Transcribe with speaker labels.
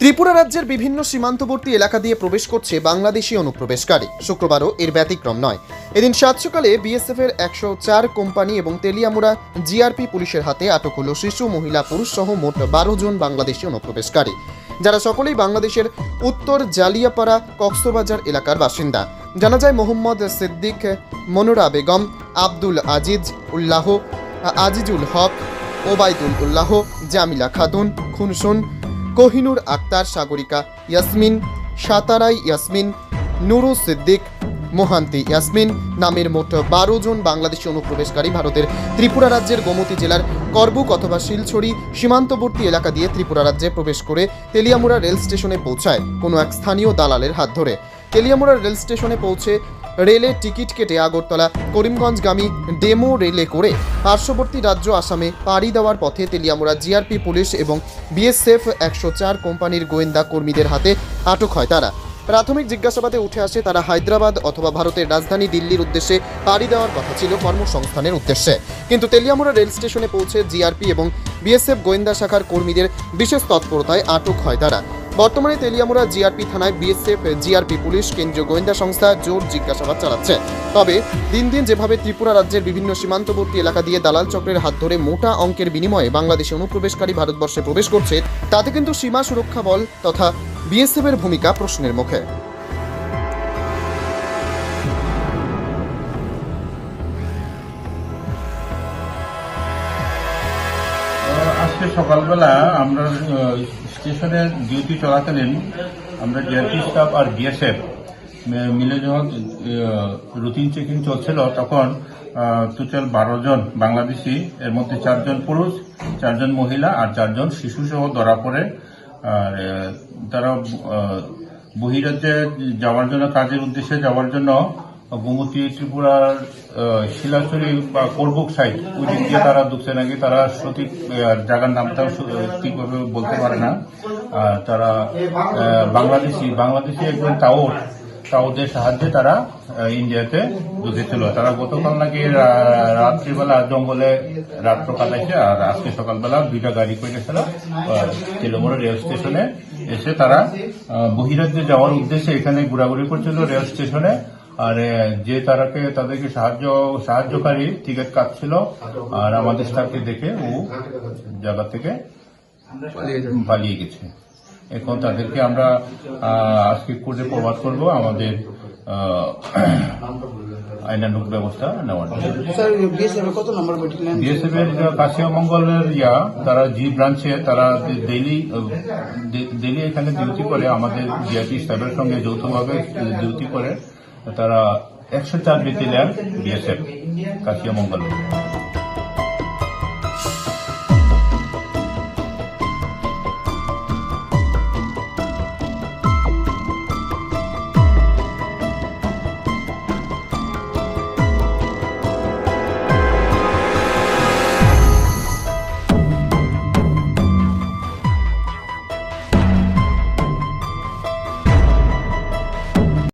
Speaker 1: ত্রিপুরা রাজ্যের বিভিন্ন সীমান্তবর্তী এলাকা দিয়ে প্রবেশ করছে বাংলাদেশি অনুপ্রবেশকারী। শুক্রবারও এর ব্যতিক্রম নয়। এদিন সাত সকালে বিএসএফ এর একশো চার কোম্পানি এবং তেলিয়ামুড়া জিআরপি পুলিশের হাতে আটক হল শিশু, মহিলা, পুরুষ সহ মোট বারো জন বাংলাদেশি অনুপ্রবেশকারী। যারা সকলেই বাংলাদেশের উত্তর জালিয়াপাড়া কক্সবাজার এলাকার বাসিন্দা। জানা যায়, মোহাম্মদ সিদ্দিক, মনোরা বেগম, আব্দুল আজিজ উল্লাহ আজিজুল হক, ওবায়দুল উল্লাহ, জামিলা খাতুন, খুনসুন কোহিনুর আক্তার সাগরিকা ইয়াসমিন, সাতারাই ইয়াসমিন, নুরু সিদ্দিক, মোহান্তি ইয়াসমিন নামের মোট বারো জন বাংলাদেশি অনুপ্রবেশকারী ভারতের ত্রিপুরা রাজ্যের গোমতী জেলার করবুক অথবা শিলছড়ি সীমান্তবর্তী এলাকা দিয়ে ত্রিপুরা রাজ্যে প্রবেশ করে তেলিয়ামুড়া রেল স্টেশনে পৌঁছায় কোনো এক স্থানীয় দালালের হাত ধরে। তেলিয়ামুড়া রেল স্টেশনে পৌঁছে রেলে টিকিট কেটে আগরতলা করিমগঞ্জগামী ডেমো রেলে করে পার্শ্ববর্তী রাজ্য আসামে পাড়ি দেওয়ার পথে তেলিয়ামুড়া জিআরপি পুলিশ এবং বিএসএফ একশো চার কোম্পানির গোয়েন্দা কর্মীদের হাতে আটক হয় তারা। প্রাথমিক জিজ্ঞাসাবাদে উঠে আসে তারা হায়দ্রাবাদ অথবা ভারতের রাজধানী দিল্লির উদ্দেশ্যে পাড়ি দেওয়ার কথা ছিল কর্মসংস্থানের উদ্দেশ্যে। কিন্তু তেলিয়ামুড়া রেল স্টেশনে পৌঁছে জিআরপি এবং বিএসএফ গোয়েন্দা শাখার কর্মীদের বিশেষ তৎপরতায় আটক হয় তারা। বর্তমানে তেলিয়ামুড়া জিআরপি থানায় বিএসএফ, জিআরপি পুলিশ, কেন্দ্রীয় গোয়েন্দা সংস্থা জোর জিজ্ঞাসাবাদ চালাচ্ছে। তবে দিন দিন যেভাবে ত্রিপুরা রাজ্যের বিভিন্ন সীমান্তবর্তী এলাকা দিয়ে দালাল চক্রের হাত ধরে মোটা অঙ্কের বিনিময়ে বাংলাদেশে অনুপ্রবেশকারী ভারতবর্ষে প্রবেশ করছে, তাতে কিন্তু সীমা সুরক্ষা বল তথা বিএসএফ এর ভূমিকা প্রশ্নের মুখে।
Speaker 2: আজকে সকালবেলা আমরা আহ, স্টেশনের ডিউটি চলাকালীন আমরা ডিআরপি স্টাফ আর বিএসএফ মিলে যখন রুটিন চেকিং চলছিল তখন টোটাল বারো জন বাংলাদেশি এর মধ্যে চারজন পুরুষ চারজন মহিলা আর চারজন শিশু সহ ধরা পড়ে। আর তারা বহিরাজ্যে যাওয়ার জন্য কাজের উদ্দেশ্যে যাওয়ার জন্য গোমতী, ত্রিপুরার শিলাচুরি বা করবুক সাইড ওই দিক দিয়ে তারা ঢুকছে নাকি? তারা সঠিক জায়গার নামটাও ঠিকভাবে বলতে পারে না। আর তারা বাংলাদেশি বাংলাদেশি একজন টাউট টাউদের সাহায্যে তারা ইন্ডিয়াতে ঢুকেছিল তারা গতকাল নাকি রাত্রিবেলা জঙ্গলে রাত্র কাটাইছে আর আজকে সকালবেলা দুইটা গাড়ি করে গেছিল তেলেমুড়া রেল স্টেশনে এসে তারা বহিরাজ্যে যাওয়ার উদ্দেশ্যে এখানে ঘোরাঘুরি করছিল। রেল স্টেশনে আর যে তারাকে তাদেরকে সাহায্য সাহায্যকারী টিকিট কাটছিল আর আমাদের স্টাফকে দেখে ও জায়গা থেকে পালিয়ে গেছে। এখন তাদেরকে আমরা আজকে কোর্টে প্রবাদ করব আমাদের আইনানুক ব্যবস্থা নেওয়ার
Speaker 3: বিএসএফ
Speaker 2: এর কাশিয়া মঙ্গলের ইয়া তারা জি ব্রাঞ্চে তারা ডেইলি ডেইলি এখানে ডিউটি করে আমাদের জিআইটি স্টাফের সঙ্গে যৌথভাবে ডিউটি করে। তারা একশো চার বিএসএফ কাশিয়া মঙ্গল